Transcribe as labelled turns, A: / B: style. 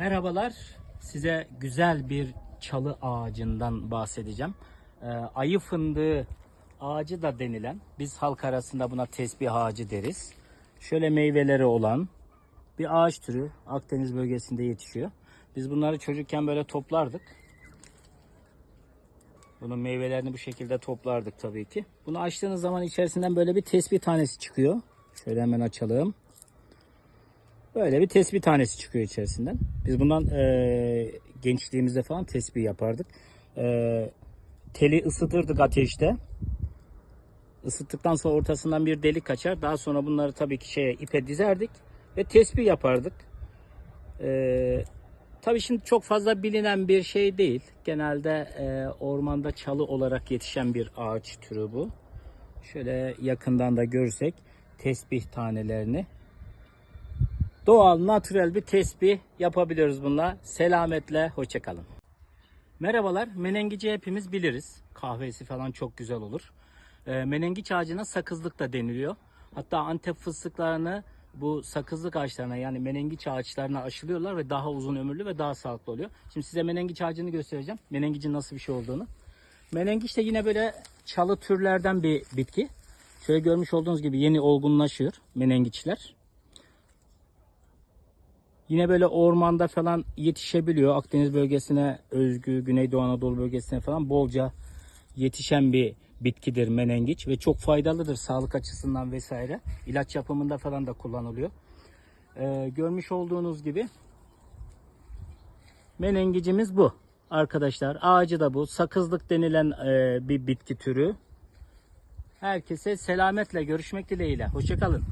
A: Merhabalar. Size güzel bir çalı ağacından bahsedeceğim. Ee, ayı fındığı ağacı da denilen, biz halk arasında buna tesbih ağacı deriz. Şöyle meyveleri olan bir ağaç türü. Akdeniz bölgesinde yetişiyor. Biz bunları çocukken böyle toplardık. Bunun meyvelerini bu şekilde toplardık tabii ki. Bunu açtığınız zaman içerisinden böyle bir tesbih tanesi çıkıyor. Şöyle hemen açalım. Böyle bir tesbih tanesi çıkıyor içerisinden. Biz bundan e, gençliğimizde falan tesbih yapardık. E, teli ısıtırdık ateşte. Isıttıktan sonra ortasından bir delik kaçar. Daha sonra bunları tabii ki şeye ipe dizerdik ve tesbih yapardık. E, tabii şimdi çok fazla bilinen bir şey değil. Genelde e, ormanda çalı olarak yetişen bir ağaç türü bu. Şöyle yakından da görsek tesbih tanelerini doğal, natürel bir tesbih yapabiliyoruz bununla. Selametle, hoşçakalın. Merhabalar, menengici hepimiz biliriz. Kahvesi falan çok güzel olur. E, menengiç ağacına sakızlık da deniliyor. Hatta Antep fıstıklarını bu sakızlık ağaçlarına yani menengiç ağaçlarına aşılıyorlar ve daha uzun ömürlü ve daha sağlıklı oluyor. Şimdi size menengiç ağacını göstereceğim. Menengicin nasıl bir şey olduğunu. Menengiç de yine böyle çalı türlerden bir bitki. Şöyle görmüş olduğunuz gibi yeni olgunlaşıyor menengiçler. Yine böyle ormanda falan yetişebiliyor. Akdeniz bölgesine özgü, Güneydoğu Anadolu bölgesine falan bolca yetişen bir bitkidir menengiç ve çok faydalıdır sağlık açısından vesaire. İlaç yapımında falan da kullanılıyor. Ee, görmüş olduğunuz gibi menengicimiz bu arkadaşlar. Ağacı da bu. Sakızlık denilen e, bir bitki türü. Herkese selametle görüşmek dileğiyle. Hoşçakalın.